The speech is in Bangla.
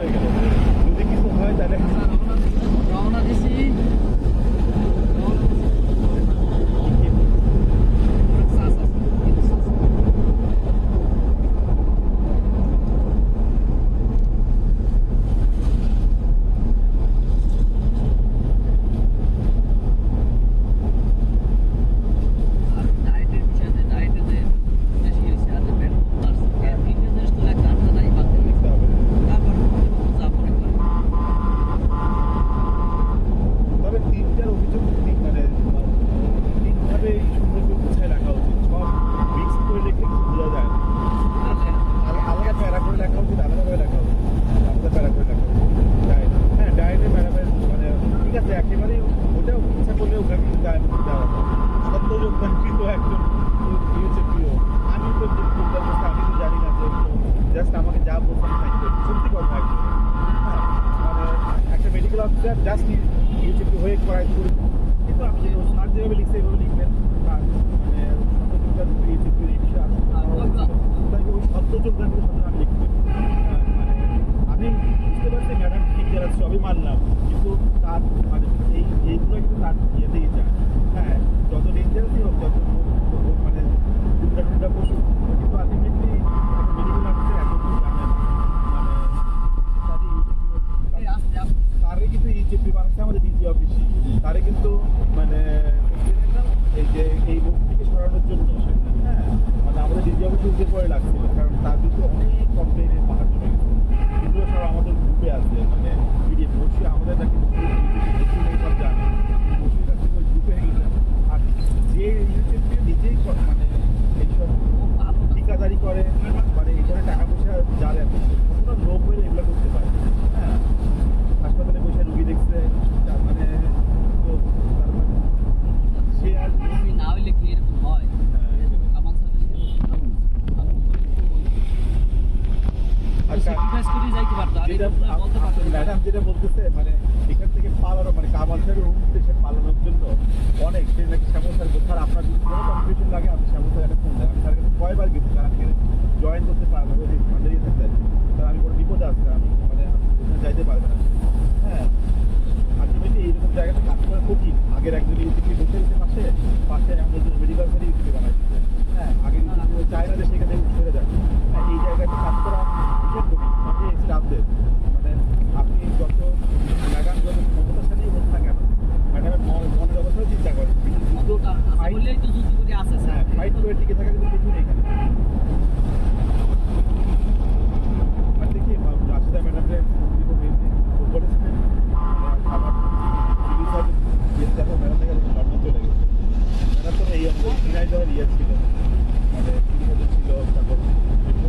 হয়ে গেল। যদি কিছু হয় তাহলে কিন্তু একেবারে ওটা ইচ্ছা করলে ওখানে কিন্তু গায়ে দেওয়া সত্য যোগদান একজন হয়েছে প্রিয়। আমি তো যোগদান আমি তো জানি না যে জাস্ট আমাকে যা বলতে থাকবে সত্যি কথা একদম। হ্যাঁ, মানে একটা মেডিকেল অফিসার জাস্ট ইউজিপি হয়ে করাই করে কিন্তু আমি স্যার যেভাবে লিখছে এইভাবে লিখবেন। হ্যাঁ, মানে সত্য যোগদান ইউজিপি এই বিষয়ে ওই সত্য যোগদানকে সাথে আমি বুঝতে পারছি ম্যাডাম ঠিক আছে, সবই মানলাম। কিন্তু তার স্যাক্রিফাইস করে যাইতে পারতো। আচ্ছা, মানে এখান থেকে পালানো মানে কামাল সাহেবের পালানোর জন্য অনেক সে নাকি আপনার যদি লাগে আপনি শ্যামল একটা ফোন কয়বার গেছি কারণ জয়েন করতে পারব ছিল। মানে ছিল তারপর